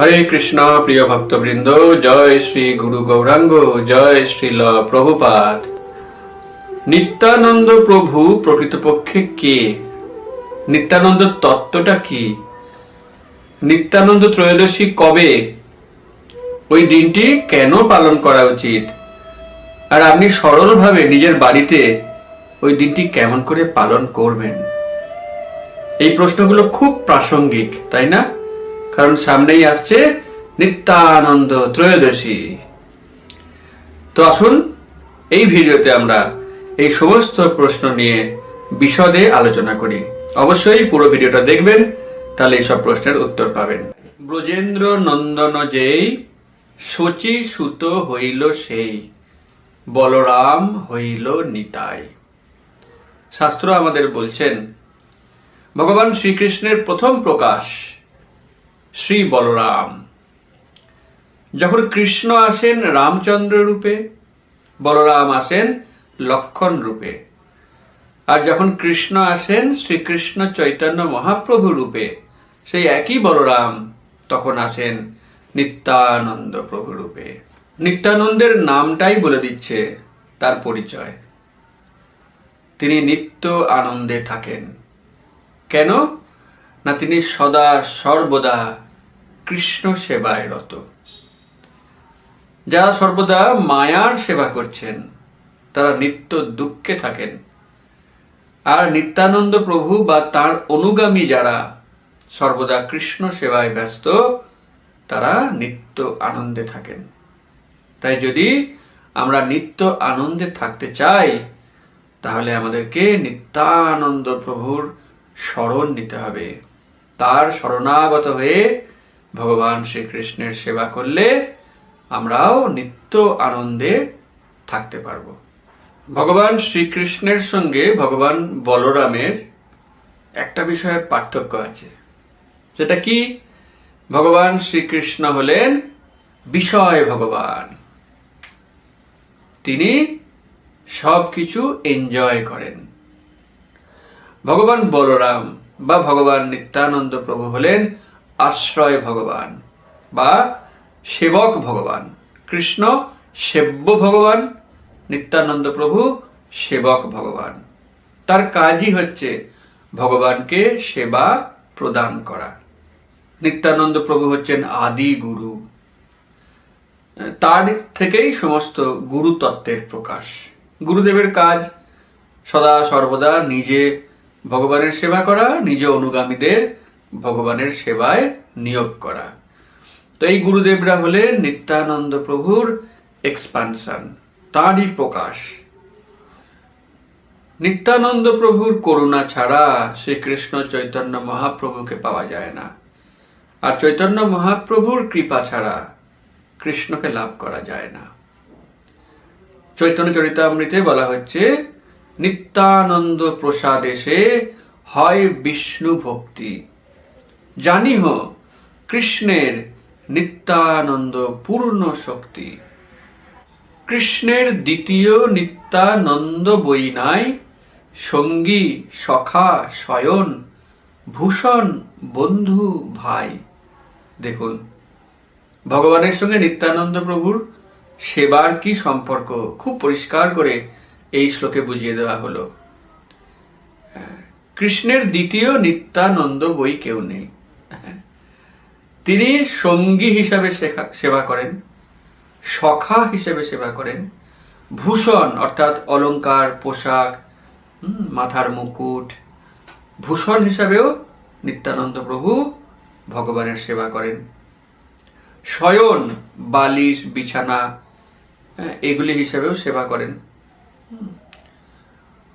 হরে কৃষ্ণ, প্রিয় ভক্তবৃন্দ, জয় শ্রী গুরু গৌরাঙ্গ, জয় শ্রীল প্রভুপাদ। নিত্যানন্দ প্রভু প্রকৃতপক্ষে কে? নিত্যানন্দ তত্ত্বটা কি? নিত্যানন্দ ত্রয়োদশী কবে? ওই দিনটি কেন পালন করা উচিত? আর আপনি সরলভাবে নিজের বাড়িতে ওই দিনটি কেমন করে পালন করবেন? এই প্রশ্নগুলো খুব প্রাসঙ্গিক, তাই না? কারণ সামনেই আসছে নিত্যানন্দ ত্রয়োদশী। তো আসুন, এই ভিডিওতে আমরা এই সমস্ত প্রশ্ন নিয়ে বিশদে আলোচনা করি। অবশ্যই পুরো ভিডিওটা দেখবেন, তাহলে এইসব প্রশ্নের উত্তর পাবেন। ব্রজেন্দ্র নন্দন যেই, শচী সুত হইল সেই, বলরাম হইল নিতাই। শাস্ত্র আমাদের বলছেন, ভগবান শ্রীকৃষ্ণের প্রথম প্রকাশ শ্রী বলরাম। যখন কৃষ্ণ আসেন রামচন্দ্র রূপে, বলরাম আসেন লক্ষণ রূপে। আর যখন কৃষ্ণ আসেন শ্রীকৃষ্ণ চৈতন্য মহাপ্রভু রূপে, সেই একই বলরাম তখন আসেন নিত্যানন্দ প্রভু রূপে। নিত্যানন্দের নামটাই বলে দিচ্ছে তার পরিচয়। তিনি নিত্য আনন্দে থাকেন। কেন? না তিনি সদা সর্বদা কৃষ্ণ সেবায় রত। যারা সর্বদা মায়ার সেবা করছেন, তারা নিত্য দুঃখে থাকেন। আর নিত্যানন্দ প্রভু বা তার অনুগামী যারা সর্বদা কৃষ্ণ সেবায় ব্যস্ত, তারা নিত্য আনন্দে থাকেন। তাই যদি আমরা নিত্য আনন্দে থাকতে চাই, তাহলে আমাদেরকে নিত্যানন্দ প্রভুর স্মরণ নিতে হবে। তার শরণাগত হয়ে ভগবান শ্রীকৃষ্ণের সেবা করলে আমরাও নিত্য আনন্দে থাকতে পারব। ভগবান শ্রীকৃষ্ণের সঙ্গে ভগবান বলরামের একটা বিষয়ে পার্থক্য আছে। সেটা কি? ভগবান শ্রীকৃষ্ণ হলেন বিষয় ভগবান। তিনি সব কিছু এনজয় করেন। ভগবান বলরাম বা ভগবান নিত্যানন্দ প্রভু হলেন আশ্রয় ভগবান বা সেবক ভগবান। কৃষ্ণ সেব্য ভগবান, নিত্যানন্দ প্রভু সেবক ভগবান। তার কাজই হচ্ছে ভগবানকে সেবা প্রদান করা। নিত্যানন্দ প্রভু হচ্ছেন আদি গুরু। তার থেকেই সমস্ত গুরু তত্ত্বের প্রকাশ। গুরুদেবের কাজ সদা সর্বদা নিজে ভগবানের সেবা করা, নিজ অনুগামীদের ভগবানের সেবায় নিয়োগ করা। তো এই গুরুদেবরা হলেন নিত্যানন্দ প্রভুর এক্সপানশন তারই প্রকাশ। নিত্যানন্দ প্রভুর করুণা ছাড়া শ্রীকৃষ্ণ চৈতন্য মহাপ্রভুকে পাওয়া যায় না। আর চৈতন্য মহাপ্রভুর কৃপা ছাড়া কৃষ্ণকে লাভ করা যায় না। চৈতন্য চরিতামৃতে বলা হচ্ছে, নিত্যানন্দ প্রসাদেশে হয় বিষ্ণু ভক্তি। জানি হো কৃষ্ণের নিত্যানন্দ পূর্ণ শক্তি। কৃষ্ণের দ্বিতীয় নিত্যানন্দ বই নাই সঙ্গী, সখা, শয়ন, ভূষণ, বন্ধু, ভাই। দেখুন, ভগবানের সঙ্গে নিত্যানন্দ প্রভুর সেবার কি সম্পর্ক? খুব পরিষ্কার করে এই শ্লোকে বুঝিয়ে দেওয়া হলো। কৃষ্ণের দ্বিতীয় নিত্যানন্দ বই কেউ নেই। তিনি সঙ্গী হিসাবে সেবা করেন সখা হিসেবে সেবা করেন ভূষণ অর্থাৎ অলংকার পোশাক মাথার মুকুট ভূষণ হিসাবেও নিত্যানন্দ প্রভু ভগবানের সেবা করেন শয়ন বালিশ বিছানা হ্যাঁ, এগুলি হিসেবেও সেবা করেন।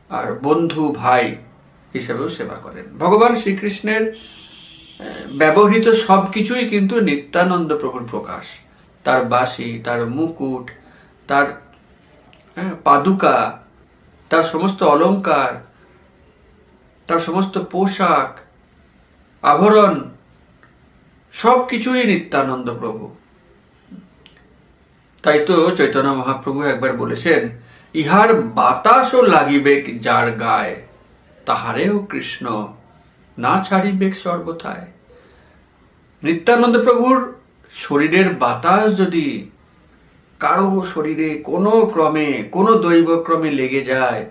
আর বন্ধু ভাই হিসেবেও সেবা করেন ভগবান শ্রীকৃষ্ণের ব্যবহৃত সব কিছুই কিন্তু নিত্যানন্দ প্রভুর প্রকাশ। তার বাসি তার মুকুট তার হ্যাঁ, পাদুকা তার সমস্ত অলংকার তার সমস্ত পোশাক আভরণ সব কিছুই নিত্যানন্দ প্রভু। তাই তো চৈতন্য মহাপ্রভু একবার বলেছেন ইহার বাতাসও লাগিবে যার গায়ে তাহারেও কৃষ্ণ। না ছাড়িবে সর্বথায়। নিত্যানন্দ প্রভুর শরীরের বাতাস যদি কারও শরীরে কোনো ক্রমে, কোনো দৈব ক্রমে লেগে যায়,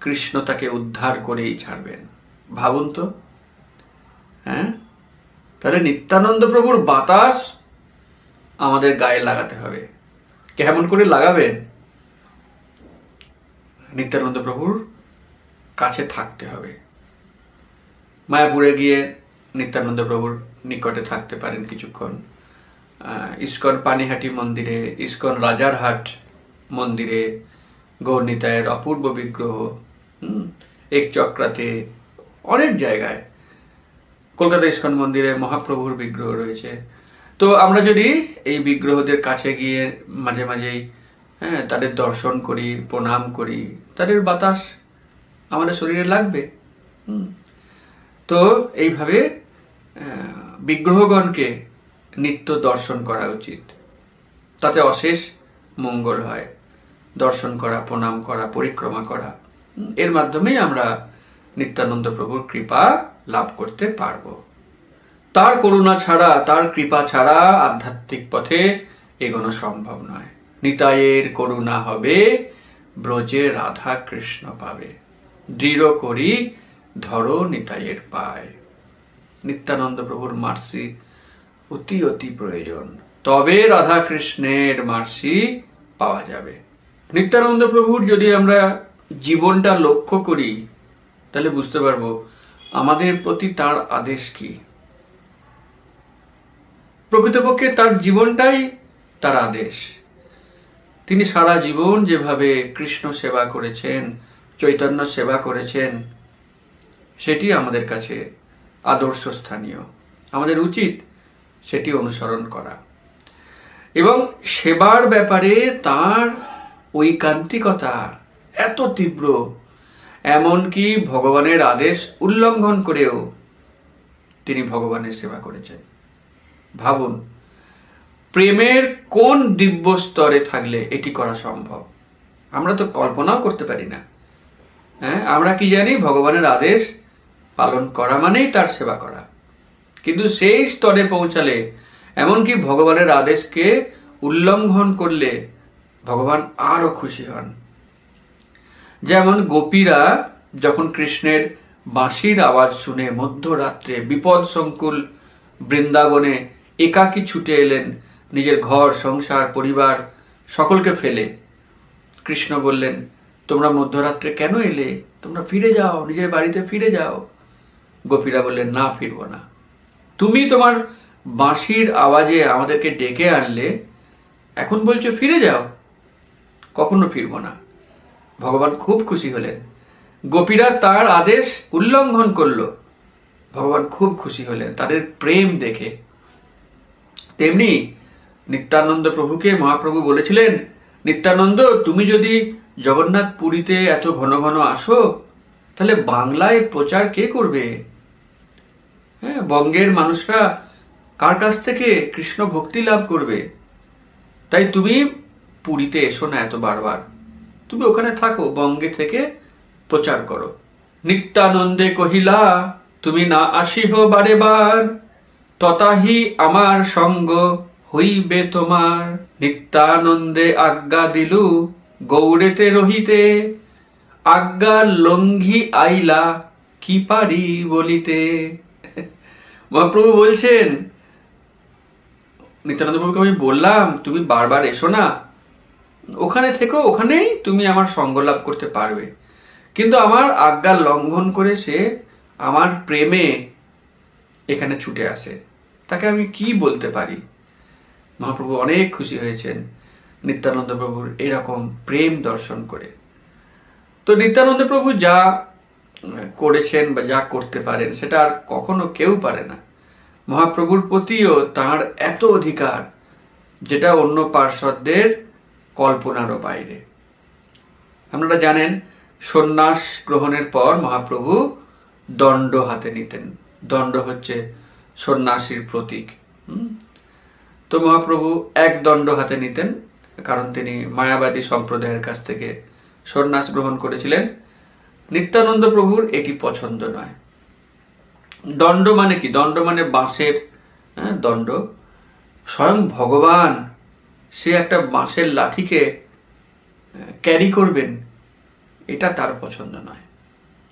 কৃষ্ণ তাকে উদ্ধার করেই ছাড়বেন। ভাবুন তো। হ্যাঁ? তাহলে নিত্যানন্দ প্রভুর বাতাস আমাদের গায়ে লাগাতে হবে। কেমন করে লাগাবেন? নিত্যানন্দ প্রভুর কাছে থাকতে হবে। মায়াপুরে গিয়ে নিত্যানন্দ প্রভুর নিকটে থাকতে পারেন কিছুক্ষণ ইস্কন পানিহাটি মন্দিরে, ইস্কন রাজারহাট মন্দিরে গৌরনীতায়ের অপূর্ব বিগ্রহ এক চক্রাতে অনেক জায়গায় কলকাতা ইস্কন মন্দিরে মহাপ্রভুর বিগ্রহ রয়েছে তো আমরা যদি এই বিগ্রহদের কাছে গিয়ে মাঝে মাঝেই হ্যাঁ তাদের দর্শন করি, প্রণাম করি, তাদের বাতাস আমাদের শরীরে লাগবে, হুম। তো এইভাবে বিগ্রহগণকে নিত্য দর্শন করা উচিত। তাতে অশেষ মঙ্গল হয়। দর্শন করা, প্রণাম করা, পরিক্রমা করা। এর মাধ্যমেই আমরা নিত্যানন্দ প্রভুর কৃপা লাভ করতে পারব। তার করুণা ছাড়া, তার কৃপা ছাড়া আধ্যাত্মিক পথে এগোনো সম্ভব নয়। নিতায়ের করুণা হবে, ব্রজে রাধা কৃষ্ণ পাবে। দৃঢ় করি ধরো নিতাইয়ের পায়। নিত্যানন্দ প্রভুর মার্সি অতি অতি প্রয়োজন। তবে রাধা কৃষ্ণের মার্সি পাওয়া যাবে। নিত্যানন্দ প্রভুর যদি আমরা জীবনটা লক্ষ্য করি, তাহলে বুঝতে পারব আমাদের প্রতি তার আদেশ কি। প্রকৃতপক্ষে তার জীবনটাই তার আদেশ। তিনি সারা জীবন যেভাবে কৃষ্ণ সেবা করেছেন, চৈতন্য সেবা করেছেন সেটি আমাদের কাছে আদর্শ স্থানীয়। আমাদের উচিত সেটি অনুসরণ করা। এবং সেবার ব্যাপারে তার ঐকান্তিকতা এত তীব্র, এমনকি ভগবানের আদেশ উল্লঙ্ঘন করেও তিনি ভগবানের সেবা করেছেন। ভাবুন, প্রেমের কোন দিব্য স্তরে থাকলে এটি করা সম্ভব? আমরা তো কল্পনাও করতে পারি না। হ্যাঁ আমরা কি জানি ভগবানের আদেশ পালন করা মানেই তার সেবা করা। কিন্তু সেই স্তরে পৌঁছালে, এমনকি ভগবানের আদেশকে উল্লঙ্ঘন করলে ভগবান আরও খুশি হন। যেমন গোপীরা যখন কৃষ্ণের বাঁশির আওয়াজ শুনে মধ্যরাত্রে বিপদ সংকুল বৃন্দাবনে একাকী ছুটে এলেন, নিজের ঘর, সংসার, পরিবার সকলকে ফেলে। কৃষ্ণ বললেন, তোমরা মধ্যরাত্রে কেন এলে? তোমরা ফিরে যাও, নিজের বাড়িতে ফিরে যাও। গোপীরা বললেন, না, ফিরব না। তুমি তোমার বাঁশির আওয়াজে আমাদেরকে ডেকে আনলে, এখন বলছো ফিরে যাও? কখনো ফিরবো না। ভগবান খুব খুশি হলেন। গোপীরা তার আদেশ উল্লঙ্ঘন করল। ভগবান খুব খুশি হলেন, তাদের প্রেম দেখে। তেমনি নিত্যানন্দ প্রভুকে মহাপ্রভু বলেছিলেন, নিত্যানন্দ, তুমি যদি জগন্নাথ পুরীতে এত ঘন ঘন আসো, তাহলে বাংলায় প্রচার কে করবে? হ্যাঁ বঙ্গের মানুষরা কার কাছ থেকে কৃষ্ণ ভক্তি লাভ করবে? তাই তুমি পুরীতে এসো না এত বারবার। তুমি ওখানে থাকো, বঙ্গে থেকে প্রচার করো। নিত্যানন্দে কহিলা, তুমি না আসিহ বারে বার ততাহি আমার সঙ্গ হইবে তোমার। নিত্যানন্দে আজ্ঞা দিলু, গৌড়েতে রহিতে, আজ্ঞা লঙ্ঘি আইলা, কি পারি বলিতে? মহাপ্রভু বলছেন, নিত্যানন্দ প্রভুকে আমি বললাম, তুমি বারবার এসো না। ওখানে থেকো, ওখানেই তুমি আমার সঙ্গ লাভ করতে পারবে। কিন্তু আমার আজ্ঞা লঙ্ঘন করে সে আমার প্রেমে এখানে ছুটে আসে। তাকে আমি কি বলতে পারি? মহাপ্রভু অনেক খুশি হয়েছেন নিত্যানন্দ প্রভুর এরকম প্রেম দর্শন করে। তো নিত্যানন্দ প্রভু যা করেছেন বা যা করতে পারেন, সেটা আর কখনো কেউ পারে না। মহাপ্রভুর প্রতিও তার এত অধিকার, যেটা অন্য পার্শ্বদের কল্পনারও বাইরে। আপনারা জানেন, সন্ন্যাস গ্রহণের পর মহাপ্রভু দণ্ড হাতে নিতেন। দণ্ড হচ্ছে সন্ন্যাসীর প্রতীক? তো মহাপ্রভু এক দণ্ড হাতে নিতেন, কারণ তিনি মায়াবাদী সম্প্রদায়ের কাছ থেকে সন্ন্যাস গ্রহণ করেছিলেন। নিত্যানন্দ প্রভুর এটি পছন্দ নয়। দণ্ড মানে কি? দণ্ড মানে বাঁশের হ্যাঁ, দণ্ড। স্বয়ং ভগবান সে একটা বাঁশের লাঠিকে ক্যারি করবেন এটা তার পছন্দ নয়।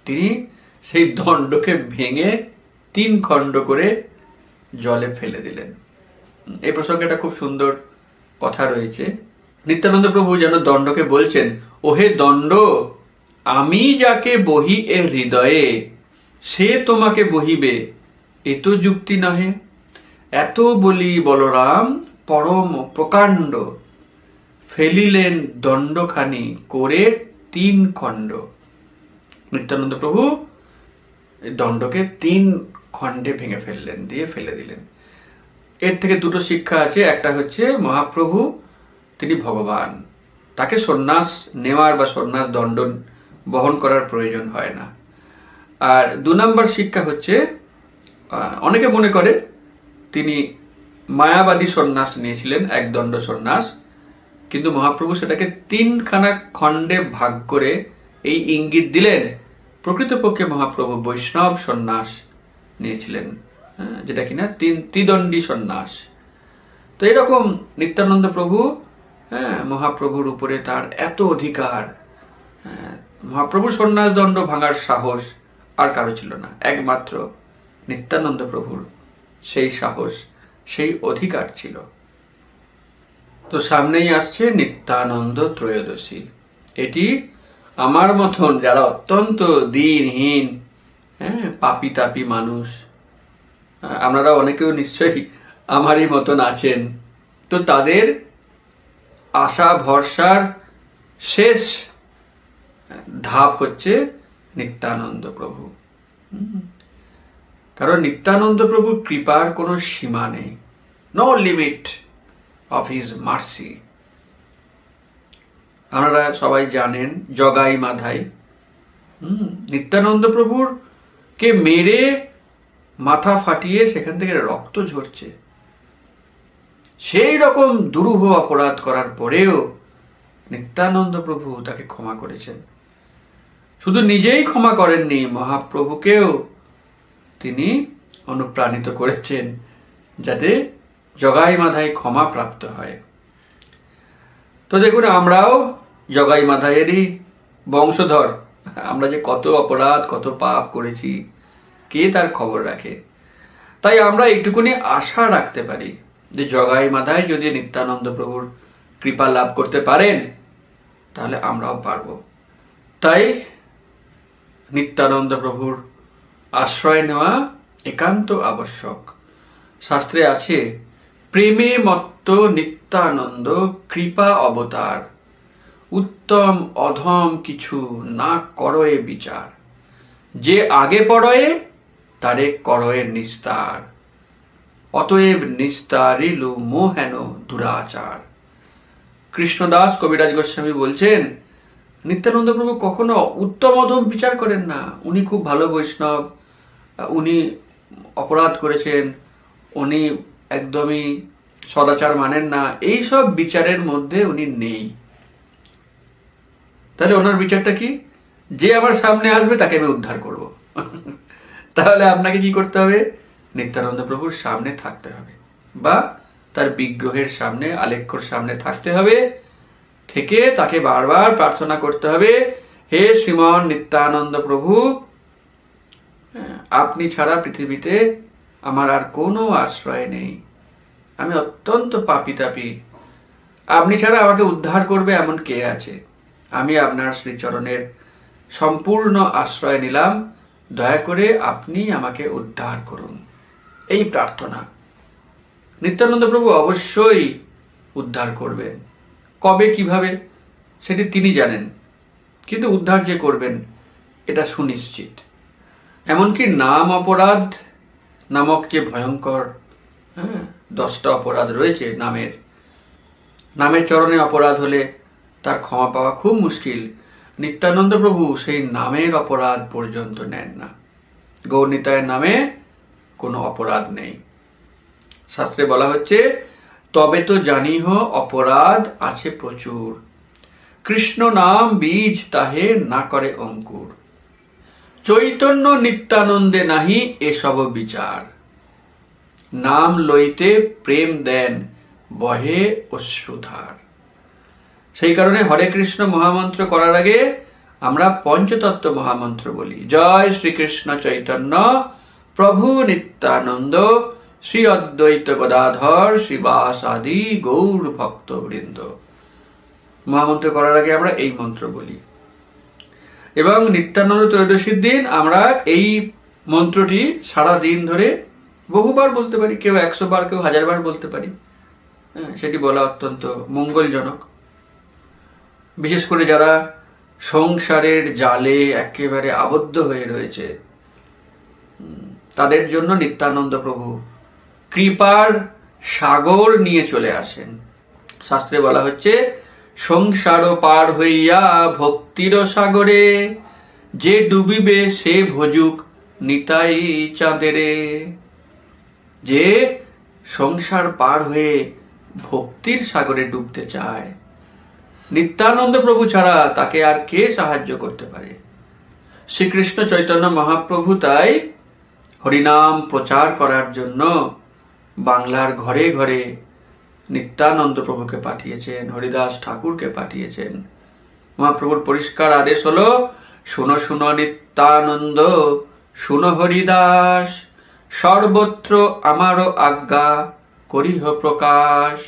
তিনি সেই দণ্ডকে ভেঙে তিন খণ্ড করে জলে ফেলে দিলেন। এই প্রসঙ্গে একটা খুব সুন্দর কথা রয়েছে। নিত্যানন্দ প্রভু যেন দণ্ডকে বলছেন ওহে দণ্ড আমি যাকে বহি এ হৃদয়ে সে তোমাকে বহিবে, এ তো যুক্তি নহে। এত বলি বলরাম, পরম প্রকাণ্ড। ফেলিলেন দণ্ডখানি করে তিন খণ্ড। নিত্যানন্দ প্রভু দণ্ডকে তিন খণ্ডে ভেঙে ফেললেন, দিয়ে ফেলে দিলেন। এর থেকে দুটো শিক্ষা আছে, একটা হচ্ছে মহাপ্রভু, তিনি ভগবান। তাকে সন্ন্যাস নেওয়ার বা সন্ন্যাস দণ্ড বহন করার প্রয়োজন হয় না। আর দু নম্বর শিক্ষা হচ্ছে অনেকে মনে করে তিনি মায়াবাদী সন্ন্যাস নিয়েছিলেন এক দণ্ড সন্ন্যাস, কিন্তু মহাপ্রভু সেটাকে তিনখানা খণ্ডে ভাগ করে এই ইঙ্গিত দিলেন, প্রকৃতপক্ষে মহাপ্রভু বৈষ্ণব সন্ন্যাস নিয়েছিলেন যেটা কিনা তিন, ত্রিদণ্ডী সন্ন্যাস। তো এরকম নিত্যানন্দ প্রভু হ্যাঁ মহাপ্রভুর উপরে তার এত অধিকার মহাপ্রভু সন্ন্যাস দণ্ড ভাঙার সাহস আর কারও ছিল না। একমাত্র নিত্যানন্দ প্রভুর সেই সাহস, সেই অধিকার ছিল। তো সামনেই আসছে নিত্যানন্দ ত্রয়োদশী। এটি আমার মতন যারা অত্যন্ত দিনহীন হ্যাঁ পাপি তাপি মানুষ আপনারা অনেকেও নিশ্চয়ই আমারই মতন আছেন, তো তাদের আশা ভরসার শেষ ধাপ হচ্ছে নিত্যানন্দ প্রভু। কারণ নিত্যানন্দ প্রভুর কৃপার কোনো সীমা নেই। No limit of his mercy আপনারা সবাই জানেন জগাই মাধাই। হুম, নিত্যানন্দ প্রভুর কে মেরে মাথা ফাটিয়ে সেখান থেকে রক্ত ঝরছে। সেই রকম দুরূহ অপরাধ করার পরেও নিত্যানন্দ প্রভু তাকে ক্ষমা করেছেন। শুধু নিজেই ক্ষমা করেননি মহাপ্রভুকেও তিনি অনুপ্রাণিত করেছেন, যাতে জগাই মাধায় ক্ষমা প্রাপ্ত হয়। তো দেখুন, আমরাও জগাই মাধায়েরই বংশধর। আমরা যে কত অপরাধ, কত পাপ করেছি, কে তার খবর রাখে? তাই আমরা একটুকুনি আশা রাখতে পারি যে জগাই মাধায় যদি নিত্যানন্দ প্রভুর কৃপা লাভ করতে পারেন, তাহলে আমরাও পারব। তাই নিত্যানন্দ প্রভুর আশ্রয় নেওয়া একান্ত আবশ্যক। শাস্ত্রে আছে, প্রেমে মত্ত নিত্যানন্দ কৃপা অবতার। উত্তম অধম কিছু না করয়ে বিচার। যে আগে পড়য়ে, তারে করয়ে নিস্তার। অতএব নিস্তারিলু মোহেন দুরাচার। কৃষ্ণদাস কবিরাজ গোস্বামী বলছেন নিত্যানন্দ প্রভু কখনো উত্তম অধম বিচার করেন না। উনি খুব ভালো বৈষ্ণব। উনি অপরাধ করেছেন। উনি একদমই সদাচার মানেন না। এই সব বিচারের মধ্যে উনি নেই। তাহলে ওনার বিচারটা কি? যে আমার সামনে আসবে তাকে আমি উদ্ধার করব। তাহলে আপনাকে কি করতে হবে? নিত্যানন্দ প্রভুর সামনে থাকতে হবে। বা তার বিগ্রহের সামনে, আলেখ্যর সামনে থাকতে হবে। থেকে তাকে বারবার প্রার্থনা করতে হবে, হে শ্রীমন নিত্যানন্দ প্রভু আপনি ছাড়া পৃথিবীতে আমার আর কোনো আশ্রয় নেই। আমি অত্যন্ত পাপি তাপি আপনি ছাড়া আমাকে উদ্ধার করবে এমন কে আছে? আমি আপনার শ্রীচরণের সম্পূর্ণ আশ্রয় নিলাম। দয়া করে আপনি আমাকে উদ্ধার করুন। এই প্রার্থনা। নিত্যানন্দ প্রভু অবশ্যই উদ্ধার করবেন। কবে, কীভাবে, সেটি তিনি জানেন। কিন্তু উদ্ধার যে করবেন, এটা সুনিশ্চিত। এমনকি নাম অপরাধ নামক যে ভয়ঙ্কর হ্যাঁ দশটা অপরাধ রয়েছে নামের নামের চরণে অপরাধ হলে তার ক্ষমা পাওয়া খুব মুশকিল। নিত্যানন্দ প্রভু সেই নামের অপরাধ পর্যন্ত নেন না। গৌরনিতায়ের নামে কোনো অপরাধ নেই। শাস্ত্রে বলা হচ্ছে তবে তো জানিহ অপরাধ আছে প্রচুর। কৃষ্ণ নাম বীজ তাহে না করে অঙ্কুর। চৈতন্য নিত্যানন্দে নাহি এসব বিচার। নাম লইতে প্রেম দেন বহে অশ্রুধার। সেই কারণে হরে কৃষ্ণ মহামন্ত্র করার আগে আমরা পঞ্চতত্ত্ব মহামন্ত্র বলি। জয় শ্রীকৃষ্ণ চৈতন্য, প্রভু নিত্যানন্দ শ্রী অদ্বৈত গদাধর শ্রীবাস আদি গৌর ভক্তবৃন্দ। মহামন্ত্র করার আগে আমরা এই মন্ত্র বলি। এবং নিত্যানন্দ ত্রয়োদশীর দিন আমরা এই মন্ত্রটি সারা দিন ধরে বহুবার বলতে পারি কেউ একশো বার কেউ হাজার বার বলতে পারি। হ্যাঁ, সেটি বলা অত্যন্ত মঙ্গলজনক। বিশেষ করে যারা সংসারের জালে একেবারে আবদ্ধ হয়ে রয়েছে তাদের জন্য নিত্যানন্দ প্রভু কৃপার সাগর নিয়ে চলে আসেন। শাস্ত্রে বলা হচ্ছে সংসার পার হইয়া ভক্তির সাগরে, যে ডুবিবে সে ভজুক নিতাই চাঁদেরে। যে সংসার পার হয়ে ভক্তির সাগরে ডুবতে চায়, নিত্যানন্দ প্রভু ছাড়া তাকে আর কে সাহায্য করতে পারে? শ্রীকৃষ্ণ চৈতন্য মহাপ্রভু তাই হরিনাম প্রচার করার জন্য বাংলার ঘরে ঘরে নিত্যানন্দ প্রভুকে পাঠিয়েছেন, হরিদাস ঠাকুরকে পাঠিয়েছেন। মহাপ্রভুর পরিষ্কার আদেশ হলো, শুনো শুনো নিত্যানন্দ, শুনো হরিদাস, সর্বত্র আমারও আজ্ঞা করিহ প্রকাশ।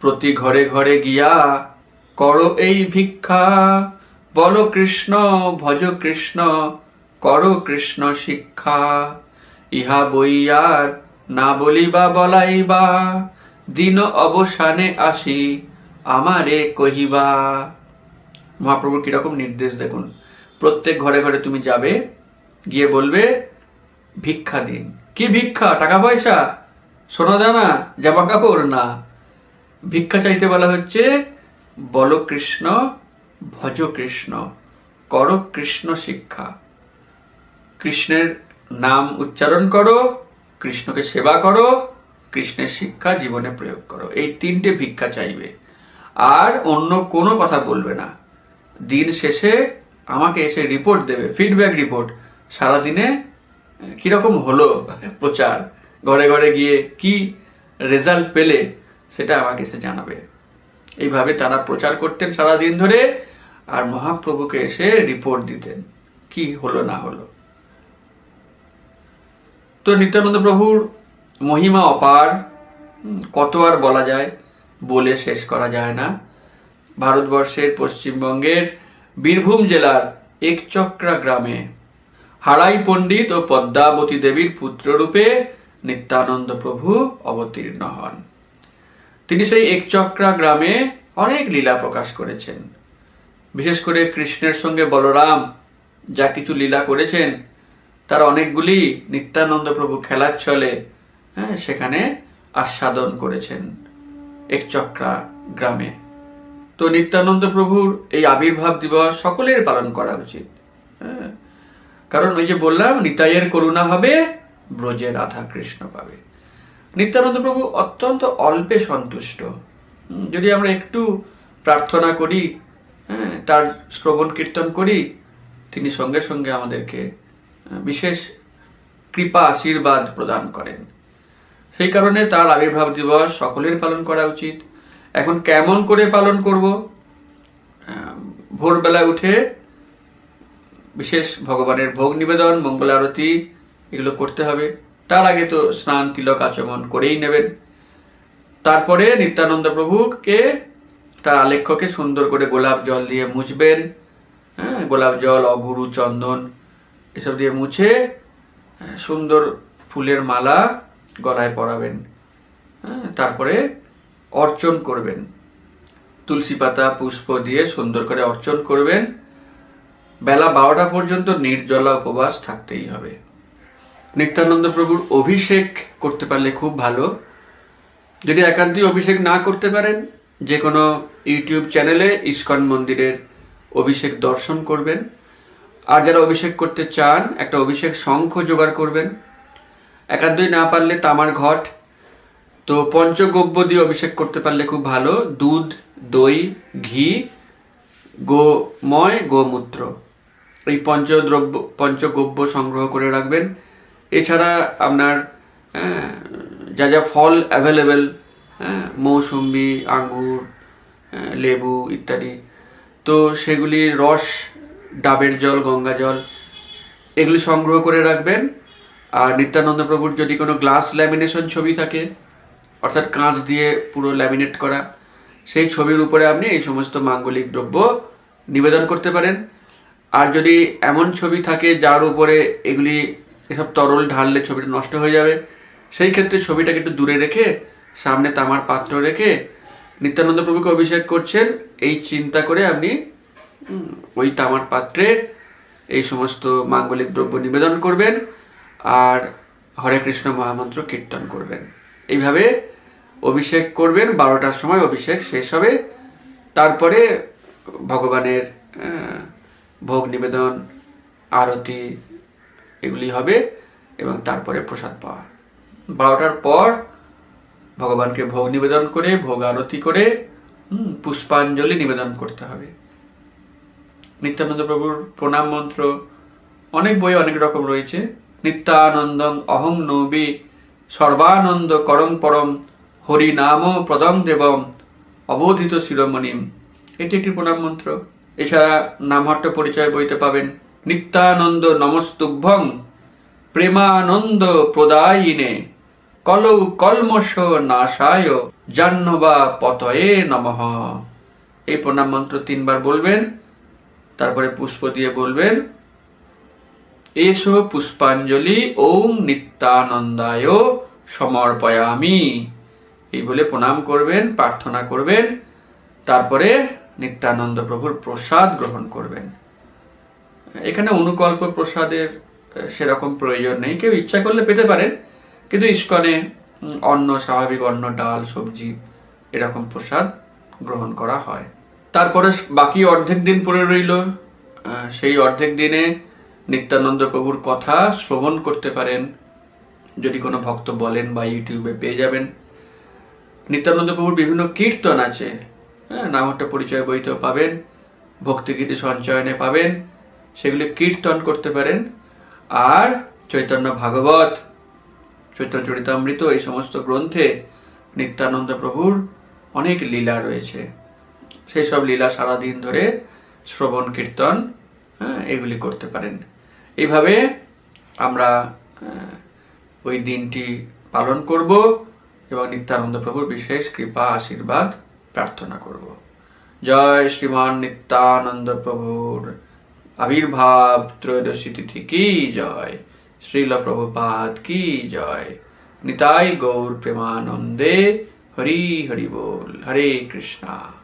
প্রতি ঘরে ঘরে গিয়া করো এই ভিক্ষা। বল কৃষ্ণ, ভজ কৃষ্ণ, কর কৃষ্ণ শিক্ষা। ইহা বইয়ার না বলিবা বলাইবা, দিন অবসানে আসি, আমারে কহিবা। মহাপ্রভুর কীরকম নির্দেশ দেখুন, প্রত্যেক ঘরে ঘরে তুমি যাবে, গিয়ে বলবে, ভিক্ষা দিন। কি ভিক্ষা? টাকা পয়সা? সোনা দানা? জামা কাপড়? না। ভিক্ষা চাইতে বলা হচ্ছে, বল কৃষ্ণ, ভজ কৃষ্ণ, কর কৃষ্ণ শিক্ষা। কৃষ্ণের নাম উচ্চারণ করো কৃষ্ণকে সেবা করো, কৃষ্ণের শিক্ষা জীবনে প্রয়োগ করো। এই তিনটে ভিক্ষা চাইবে। আর অন্য কোনো কথা বলবে না। দিন শেষে আমাকে এসে রিপোর্ট দেবে ফিডব্যাক রিপোর্ট সারাদিনে কীরকম হলো প্রচার? ঘরে ঘরে গিয়ে কি রেজাল্ট পেলে সেটা আমাকে এসে জানাবে। এইভাবে তারা প্রচার করতেন সারাদিন ধরে। আর মহাপ্রভুকে এসে রিপোর্ট দিতেন। কি হলো না হলো? তো নিত্যানন্দ প্রভুর মহিমা অপার কত আর বলা যায়, বলে শেষ করা যায় না। ভারতবর্ষের পশ্চিমবঙ্গের বীরভূম জেলার একচক্রা গ্রামে হারাই পণ্ডিত ও পদ্মাবতী দেবীর পুত্ররূপে নিত্যানন্দ প্রভু অবতীর্ণ হন। তিনি সেই একচক্রা গ্রামে অনেক লীলা প্রকাশ করেছেন। বিশেষ করে কৃষ্ণের সঙ্গে বলরাম যা কিছু লীলা করেছেন তার অনেকগুলি নিত্যানন্দ প্রভু খেলার ছলে হ্যাঁ, সেখানে আস্বাদন করেছেন একচক্রা গ্রামে। তো নিত্যানন্দ প্রভুর এই আবির্ভাব দিবস সকলের পালন করা উচিত হ্যাঁ, কারণ ওই যে বললাম নিতাইয়ের করুণা হবে ব্রজে রাধা কৃষ্ণ পাবে। নিত্যানন্দ প্রভু অত্যন্ত অল্পে সন্তুষ্ট। যদি আমরা একটু প্রার্থনা করি হ্যাঁ তার শ্রবণ কীর্তন করি তিনি সঙ্গে সঙ্গে আমাদেরকে বিশেষ কৃপা, আশীর্বাদ প্রদান করেন। সেই কারণে তার আবির্ভাব দিবস সকলের পালন করা উচিত। এখন কেমন করে পালন করব? ভোরবেলা উঠে বিশেষ ভগবানের ভোগ নিবেদন, মঙ্গল আরতি, এগুলো করতে হবে। তার আগে তো স্নান, তিলক আচমন করেই নেবেন। তারপরে নিত্যানন্দ প্রভুকে, তার আলেখ্যকে সুন্দর করে গোলাপ জল দিয়ে মুছবেন। হ্যাঁ গোলাপ জল, অগুরু চন্দন এসব দিয়ে মুছে সুন্দর ফুলের মালা গলায় পরাবেন হ্যাঁ, তারপরে অর্চন করবেন। তুলসী পাতা পুষ্প দিয়ে সুন্দর করে অর্চন করবেন। বেলা বারোটা পর্যন্ত নির্জলা উপবাস থাকতেই হবে। নিত্যানন্দ প্রভুর অভিষেক করতে পারলে খুব ভালো। যদি একান্তই অভিষেক না করতে পারেন যে কোনো ইউটিউব চ্যানেলে ইস্কন মন্দিরের অভিষেক দর্শন করবেন। আর যারা অভিষেক করতে চান একটা অভিষেক শঙ্খ জোগাড় করবেন। একান্তই না পারলে তামার ঘট। তো পঞ্চগব্য দিয়ে অভিষেক করতে পারলে খুব ভালো। দুধ দই ঘি গোময় গোমূত্র। এই পঞ্চদ্রব্য পঞ্চগব্য সংগ্রহ করে রাখবেন। এছাড়া আপনার আহ, যা যা ফল অ্যাভেলেবেল হ্যাঁ মৌসুম্বি আঙ্গুর হ্যাঁ, লেবু ইত্যাদি। তো সেগুলির রস ডাবের জল, গঙ্গা জল, এগুলি সংগ্রহ করে রাখবেন। আর নিত্যানন্দ প্রভুর যদি কোনো গ্লাস ল্যামিনেশন ছবি থাকে, অর্থাৎ কাঁচ দিয়ে পুরো ল্যামিনেট করা, সেই ছবির উপরে আপনি এই সমস্ত মাঙ্গলিক দ্রব্য নিবেদন করতে পারেন। আর যদি এমন ছবি থাকে যার উপরে এগুলি এসব তরল ঢাললে ছবিটা নষ্ট হয়ে যাবে, সেই ক্ষেত্রে ছবিটাকে একটু দূরে রেখে, সামনে তামার পাত্র রেখে নিত্যানন্দ প্রভুকে অভিষেক করছেন, এই চিন্তা করে আপনি ওই তামার পাত্রে। এই সমস্ত মাঙ্গলিক দ্রব্য নিবেদন করবেন আর হরে কৃষ্ণ মহামন্ত্র কীর্তন করবেন। এইভাবে অভিষেক করবেন, বারোটার সময় অভিষেক শেষ হবে। তারপরে ভগবানের ভোগ নিবেদন, আরতি এগুলি হবে এবং তারপরে প্রসাদ পাওয়া। বারোটার পর ভগবানকে ভোগ নিবেদন করে, ভোগ আরতি করে পুষ্পাঞ্জলি নিবেদন করতে হবে। নিত্যানন্দ প্রভুর প্রণাম মন্ত্র, অনেক বই অনেক রকম রয়েছে। নিত্যানন্দং অহং নবী, সর্বানন্দ করং পরম, হরি নাম প্রদম দেবম, অবোধিত শিরোমণিম। এটি একটি প্রণাম মন্ত্র। এছাড়া নামহট্ট পরিচয় বইতে পাবেন, নিত্যানন্দ নমস্তুভ্যং, প্রেমানন্দ প্রদায়িনে, কলৌ কলমশ নাশায়, জাহ্নবা পতয়ে নমঃ। এই প্রণাম মন্ত্র তিনবার বলবেন। তারপরে পুষ্প দিয়ে বলবেন, এসো পুষ্পাঞ্জলি ওম নিত্যানন্দায় সমর্পয়ামি। এই বলে প্রণাম করবেন, প্রার্থনা করবেন, তারপরে নিত্যানন্দ প্রভুর প্রসাদ গ্রহণ করবেন। এখানে অনুকল্প প্রসাদের সেরকম প্রয়োজন নেই। কেউ ইচ্ছা করলে পেতে পারেন, কিন্তু ইস্কনে অন্ন, স্বাভাবিক অন্ন, ডাল, সবজি, এরকম প্রসাদ গ্রহণ করা হয়। তারপরে বাকি অর্ধেক দিন পড়ে রইল। সেই অর্ধেক দিনে নিত্যানন্দ প্রভুর কথা শ্রবণ করতে পারেন। যদি কোনো ভক্ত বলেন বা ইউটিউবে পেয়ে যাবেন। নিত্যানন্দ প্রভুর বিভিন্ন কীর্তন আছে। হ্যাঁ নামহট্ট পরিচয় বইতেও পাবেন, ভক্তিগীতি সঞ্চয়নে পাবেন, সেগুলি কীর্তন করতে পারেন। আর চৈতন্য ভাগবত, চৈতন্য চরিতামৃত, এই সমস্ত গ্রন্থে নিত্যানন্দ প্রভুর অনেক লীলা রয়েছে। সেই সব লীলা সারাদিন ধরে শ্রবণ কীর্তন হ্যাঁ, এগুলি করতে পারেন। এইভাবে আমরা ওই দিনটি পালন করব এবং নিত্যানন্দ প্রভুর বিশেষ কৃপা আশীর্বাদ প্রার্থনা করব। জয় শ্রীমান নিত্যানন্দ প্রভুর আবির্ভাব ত্রয়োদশী তিথি। কি জয়? শ্রীল প্রভুপাদ কি জয়? নিতাই গৌর প্রেমানন্দে হরি হরি বল। হরে কৃষ্ণা।